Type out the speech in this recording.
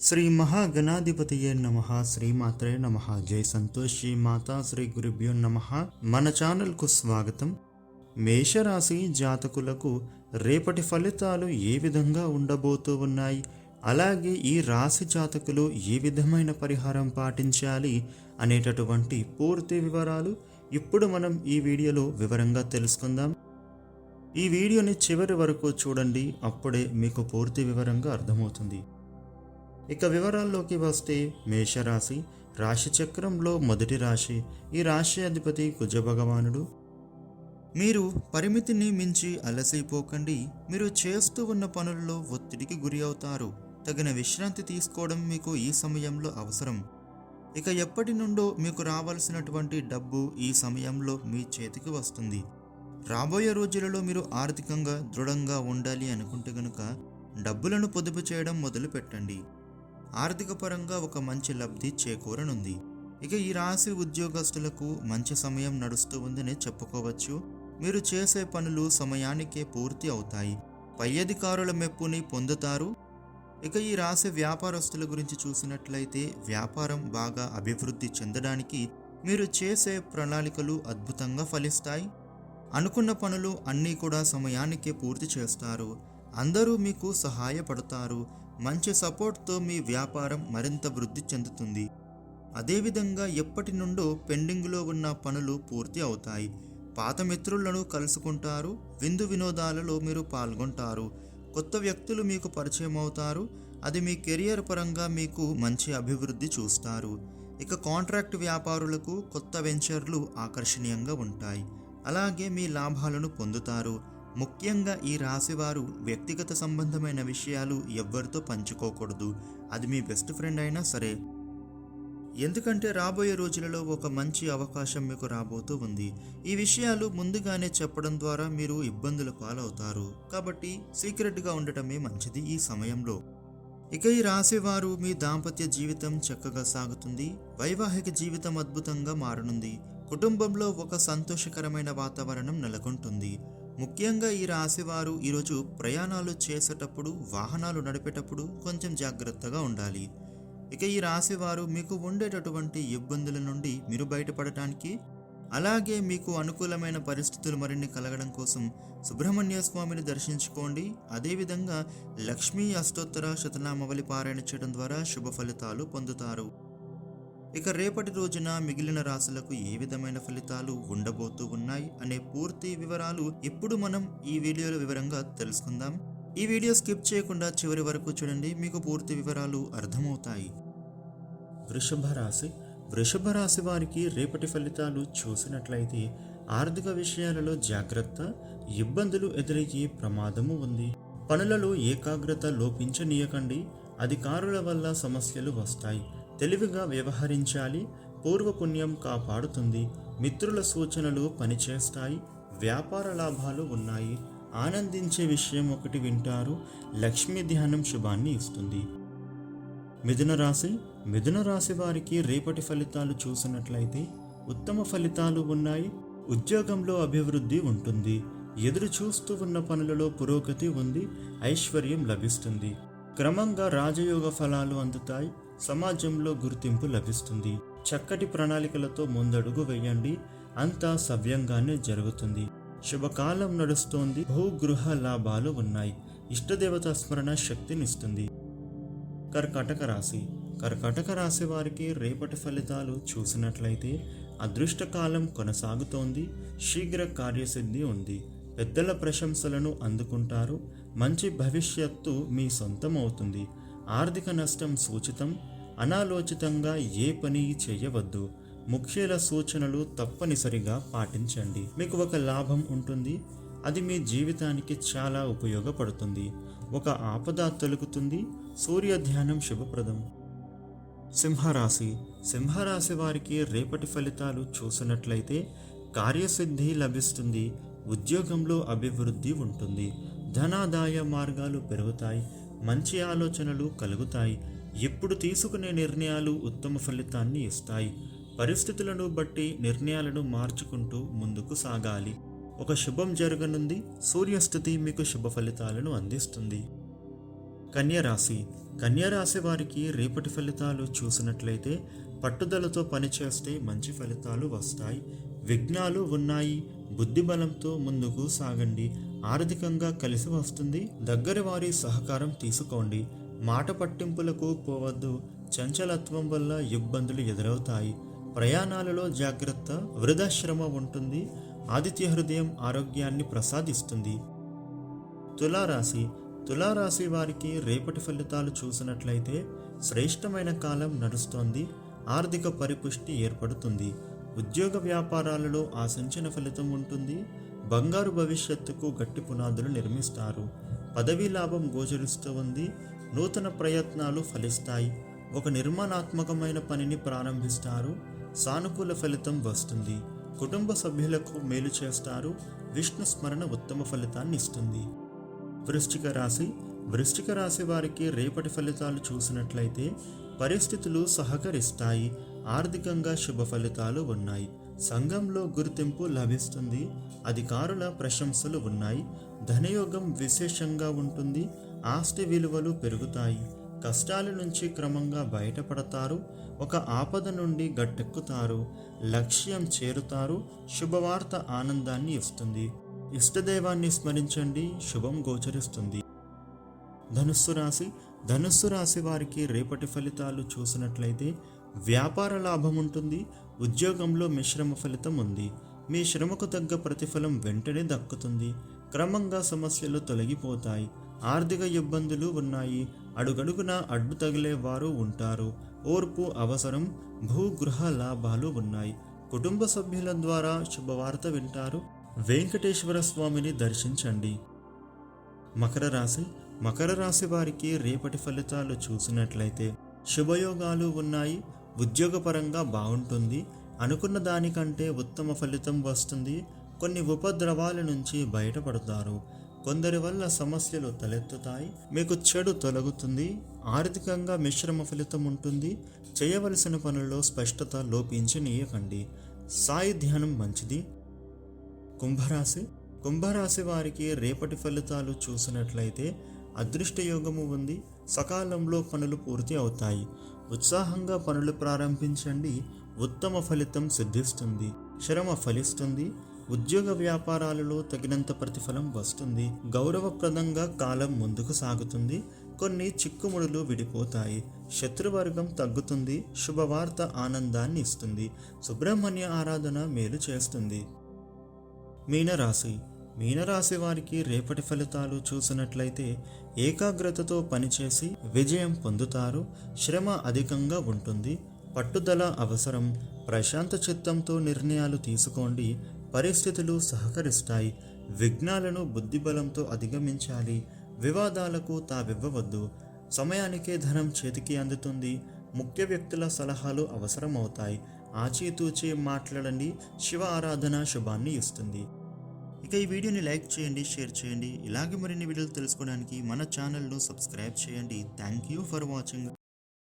శ్రీ మహాగణాధిపతియే నమ శ్రీమాత్రే నమ. జై సంతోషి మాతా శ్రీ గురుభ్యో నమ. మన ఛానల్కు స్వాగతం. మేషరాశి జాతకులకు రేపటి ఫలితాలు ఏ విధంగా ఉండబోతూ ఉన్నాయి? అలాగే ఈ రాశి జాతకులు ఏ విధమైన పరిహారం పాటించాలి అనేటటువంటి పూర్తి వివరాలు ఇప్పుడు మనం ఈ వీడియోలో వివరంగా తెలుసుకుందాం. ఈ వీడియోని చివరి వరకు చూడండి అప్పుడే మీకు పూర్తి వివరంగా అర్థమవుతుంది. ఇక వివరాల్లోకి వస్తే మేషరాశి రాశి చక్రంలో మొదటి రాశి ఈ రాశి అధిపతి కుజ భగవానుడు మీరు పరిమితిని మించి అలసిపోకండి. మీరు చేస్తూ ఉన్న పనుల్లో ఒత్తిడికి గురి అవుతారు. తగిన విశ్రాంతి తీసుకోవడం మీకు ఈ సమయంలో అవసరం. ఇక ఎప్పటి నుండో మీకు రావాల్సినటువంటి డబ్బు ఈ సమయంలో మీ చేతికి వస్తుంది. రాబోయే రోజులలో మీరు ఆర్థికంగా దృఢంగా ఉండాలి అనుకుంటే గనుక డబ్బులను పొదుపు చేయడం మొదలు పెట్టండి ఆర్థిక పరంగా ఒక మంచి లబ్ధి చేకూరనుంది. ఇక ఈ రాశి ఉద్యోగస్తులకు మంచి సమయం నడుస్తూ ఉందని చెప్పుకోవచ్చు. మీరు చేసే పనులు సమయానికే పూర్తి అవుతాయి. పై అధికారుల మెప్పుని పొందుతారు. ఇక ఈ రాశి వ్యాపారస్తుల గురించి చూసినట్లయితే వ్యాపారం బాగా అభివృద్ధి చెందడానికి మీరు చేసే ప్రణాళికలు అద్భుతంగా ఫలిస్తాయి. అనుకున్న పనులు అన్నీ కూడా సమయానికే పూర్తి చేస్తారు. అందరూ మీకు సహాయపడతారు. మంచి సపోర్ట్తో మీ వ్యాపారం మరింత వృద్ధి చెందుతుంది. అదేవిధంగా ఎప్పటి నుండో పెండింగ్లో ఉన్న పనులు పూర్తి అవుతాయి. పాత మిత్రులను కలుసుకుంటారు విందు వినోదాలలో మీరు పాల్గొంటారు. కొత్త వ్యక్తులు మీకు పరిచయం అవుతారు అది మీ కెరియర్ పరంగా మీకు మంచి అభివృద్ధి చూస్తారు. ఇక కాంట్రాక్ట్ వ్యాపారులకు కొత్త వెంచర్లు ఆకర్షణీయంగా ఉంటాయి. అలాగే మీ లాభాలను పొందుతారు. ముఖ్యంగా ఈ రాశివారు వ్యక్తిగత సంబంధమైన విషయాలు ఎవ్వరితో పంచుకోకూడదు. అది మీ బెస్ట్ ఫ్రెండ్ అయినా సరే. ఎందుకంటే రాబోయే రోజులలో ఒక మంచి అవకాశం మీకు రాబోతూ ఉంది. ఈ విషయాలు ముందుగానే చెప్పడం ద్వారా మీరు ఇబ్బందుల పాలవుతారు. కాబట్టి సీక్రెట్గా ఉండటమే మంచిది ఈ సమయంలో. ఇక ఈ రాశివారు మీ దాంపత్య జీవితం చక్కగా సాగుతుంది. వైవాహిక జీవితం అద్భుతంగా మారనుంది. కుటుంబంలో ఒక సంతోషకరమైన వాతావరణం నెలకొంటుంది. ముఖ్యంగా ఈ రాశివారు ఈరోజు ప్రయాణాలు చేసేటప్పుడు వాహనాలు నడిపేటప్పుడు కొంచెం జాగ్రత్తగా ఉండాలి. ఇక ఈ రాశివారు మీకు ఉండేటటువంటి ఇబ్బందుల నుండి మీరు బయటపడటానికి అలాగే మీకు అనుకూలమైన పరిస్థితులు మరిన్ని కలగడం కోసం సుబ్రహ్మణ్య స్వామిని దర్శించుకోండి. అదేవిధంగా లక్ష్మీ అష్టోత్తర శతనామవళి పారాయణ చేయడం ద్వారా శుభ ఫలితాలు పొందుతారు. ఇక రేపటి రోజున మిగిలిన రాశులకు ఏ విధమైన ఫలితాలు ఉండబోతూ ఉన్నాయి అనే పూర్తి వివరాలు ఇప్పుడు మనం ఈ వీడియోలో వివరంగా తెలుసుకుందాం. ఈ వీడియో స్కిప్ చేయకుండా చివరి వరకు చూడండి మీకు పూర్తి వివరాలు అర్థమవుతాయి. వృషభ రాశి. వృషభ రాశి వారికి రేపటి ఫలితాలు చూసినట్లయితే ఆర్థిక విషయాలలో జాగ్రత్త ఇబ్బందులు ఎదురయ్యే ప్రమాదము ఉంది. పనులలో ఏకాగ్రత లోపించనీయకండి. అధికారుల వల్ల సమస్యలు వస్తాయి. తెలివిగా వ్యవహరించాలి పూర్వపుణ్యం కాపాడుతుంది మిత్రుల సూచనలు పనిచేస్తాయి వ్యాపార లాభాలు ఉన్నాయి. ఆనందించే విషయం ఒకటి వింటారు లక్ష్మీ ధ్యానం శుభాన్ని ఇస్తుంది. మిథున రాశి మిథున రాశి వారికి రేపటి ఫలితాలు చూసినట్లయితే ఉత్తమ ఫలితాలు ఉన్నాయి ఉద్యోగంలో అభివృద్ధి ఉంటుంది ఎదురు చూస్తూ ఉన్న పనులలో పురోగతి ఉంది ఐశ్వర్యం లభిస్తుంది. క్రమంగా రాజయోగ ఫలాలు అందుతాయి సమాజంలో గుర్తింపు లభిస్తుంది. చక్కటి ప్రణాళికలతో ముందడుగు వేయండి. అంతా సవ్యంగానే జరుగుతుంది. శుభకాలం నడుస్తోంది. భూగృహ లాభాలు ఉన్నాయి. ఇష్టదేవత స్మరణ శక్తినిస్తుంది. కర్కాటక రాశి. కర్కాటక రాశి వారికి రేపటి ఫలితాలు చూసినట్లయితే అదృష్టకాలం కొనసాగుతోంది. శీఘ్ర కార్యసిద్ధి ఉంది. పెద్దల ప్రశంసలను అందుకుంటారు. మంచి భవిష్యత్తు మీ సొంతం అవుతుంది ఆర్థిక నష్టం సూచితం. అనాలోచితంగా ఏ పని చేయవద్దు. ముఖ్యుల సూచనలు తప్పనిసరిగా పాటించండి. మీకు ఒక లాభం ఉంటుంది. అది మీ జీవితానికి చాలా ఉపయోగపడుతుంది. ఒక ఆపద తొలుగుతుంది. సూర్య ధ్యానం శుభప్రదం. సింహరాశి. సింహరాశి వారికి రేపటి ఫలితాలు చూసినట్లయితే కార్యసిద్ధి లభిస్తుంది. ఉద్యోగంలో అభివృద్ధి ఉంటుంది. ధనాదాయ మార్గాలు పెరుగుతాయి. మంచి ఆలోచనలు కలుగుతాయి. ఇప్పుడు తీసుకునే నిర్ణయాలు ఉత్తమ ఫలితాన్ని ఇస్తాయి. పరిస్థితులను బట్టి నిర్ణయాలను మార్చుకుంటూ ముందుకు సాగాలి. ఒక శుభం జరగనుంది సూర్యస్థితి మీకు శుభ ఫలితాలను అందిస్తుంది. కన్యరాశి కన్యరాశి వారికి రేపటి ఫలితాలు చూసినట్లయితే పట్టుదలతో పనిచేస్తే మంచి ఫలితాలు వస్తాయి. విఘ్నాలు ఉన్నాయి బుద్ధి బలంతో ముందుకు సాగండి. ఆర్థికంగా కలిసి వస్తుంది దగ్గర వారి సహకారం తీసుకోండి. మాట పట్టింపులకు పోవద్దు. చంచలత్వం వల్ల ఇబ్బందులు ఎదురవుతాయి. ప్రయాణాలలో జాగ్రత్త వృధాశ్రమ ఉంటుంది. ఆదిత్య హృదయం ఆరోగ్యాన్ని ప్రసాదిస్తుంది. తులారాశి. తులారాశి వారికి రేపటి ఫలితాలు చూసినట్లయితే శ్రేష్టమైన కాలం నడుస్తోంది. ఆర్థిక పరిపుష్టి ఏర్పడుతుంది. ఉద్యోగ వ్యాపారాలలో ఆశించిన ఫలితం ఉంటుంది. బంగారు భవిష్యత్తుకు గట్టి పునాదులు నిర్మిస్తారు. పదవీ లాభం గోచరిస్తూ ఉంది. నూతన ప్రయత్నాలు ఫలిస్తాయి. ఒక నిర్మాణాత్మకమైన పనిని ప్రారంభిస్తారు. సానుకూల ఫలితం వస్తుంది. కుటుంబ సభ్యులకు మేలు చేస్తారు. విష్ణు స్మరణ ఉత్తమ ఫలితాన్ని ఇస్తుంది. వృశ్చిక రాశి. వృశ్చిక రాశి వారికి రేపటి ఫలితాలు చూసినట్లయితే పరిస్థితులు సహకరిస్తాయి. ఆర్థికంగా శుభ ఫలితాలు ఉన్నాయి. సంఘంలో గుర్తింపు లభిస్తుంది. అధికారుల ప్రశంసలు ఉన్నాయి. ధనయోగం విశేషంగా ఉంటుంది. ఆస్తి విలువలు పెరుగుతాయి. కష్టాల నుంచి క్రమంగా బయటపడతారు. ఒక ఆపద నుండి గట్టెక్కుతారు. లక్ష్యం చేరుతారు. శుభవార్త ఆనందాన్ని ఇస్తుంది. ఇష్టదైవాన్ని స్మరించండి. శుభం గోచరిస్తుంది. ధనుస్సు రాశి. ధనుస్సు రాశి వారికి రేపటి ఫలితాలు చూసినట్లయితే వ్యాపార లాభం ఉంటుంది. ఉద్యోగంలో మిశ్రమ ఫలితం ఉంది. మీ శ్రమకు తగ్గ ప్రతిఫలం వెంటనే దక్కుతుంది. క్రమంగా సమస్యలు తొలగిపోతాయి. ఆర్థిక ఇబ్బందులు ఉన్నాయి. అడుగడుగున అడ్డు తగిలే వారు ఉంటారు. ఓర్పు అవసరం భూగృహ లాభాలు ఉన్నాయి. కుటుంబ సభ్యుల ద్వారా శుభవార్త వింటారు. వెంకటేశ్వర స్వామిని దర్శించండి. మకర రాశి. మకర రాశి వారికి రేపటి ఫలితాలు చూసినట్లయితే శుభయోగాలు ఉన్నాయి. ఉద్యోగపరంగా బాగుంటుంది. అనుకున్న దానికంటే ఉత్తమ ఫలితం వస్తుంది. కొన్ని ఉపద్రవాల నుంచి బయటపడతారు. కొందరి వల్ల సమస్యలు తలెత్తుతాయి. మీకు చెడు తొలగుతుంది. ఆర్థికంగా మిశ్రమ ఫలితం ఉంటుంది. చేయవలసిన పనుల్లో స్పష్టత లోపించనీయకండి. సాయి ధ్యానం మంచిది. కుంభరాశి. కుంభరాశి వారికి రేపటి ఫలితాలు చూసినట్లయితే అదృష్ట యోగము ఉంది. సకాలంలో పనులు పూర్తి అవుతాయి. ఉత్సాహంగా పనులు ప్రారంభించండి. ఉత్తమ ఫలితం సిద్ధిస్తుంది. శ్రమ ఫలిస్తుంది. ఉద్యోగ వ్యాపారాలలో తగినంత ప్రతిఫలం వస్తుంది. గౌరవప్రదంగా కాలం ముందుకు సాగుతుంది. కొన్ని చిక్కుముడులు విడిపోతాయి. శత్రువర్గం తగ్గుతుంది. శుభవార్త ఆనందాన్ని ఇస్తుంది. సుబ్రహ్మణ్య ఆరాధన మేలు చేస్తుంది. మీనరాశి. మీనరాశి వారికి రేపటి ఫలితాలు చూసినట్లయితే ఏకాగ్రతతో పనిచేసి విజయం పొందుతారు. శ్రమ అధికంగా ఉంటుంది. పట్టుదల అవసరం. ప్రశాంత చిత్తంతో నిర్ణయాలు తీసుకోండి. పరిస్థితులు సహకరిస్తాయి. విఘ్నాలను బుద్ధిబలంతో అధిగమించాలి. వివాదాలకు తావివ్వవద్దు. సమయానికే ధనం చేతికి అందుతుంది. ముఖ్య వ్యక్తుల సలహాలు అవసరమవుతాయి. ఆచితూచి మాట్లాడండి. శివ ఆరాధన శుభాన్ని ఇస్తుంది. ఇక ఈ వీడియోని లైక్ చేయండి షేర్ చేయండి. ఇలాగే మరిన్ని వీడియోలు తెలుసుకోవడానికి మన ఛానల్ను సబ్స్క్రైబ్ చేయండి. Thank you for watching.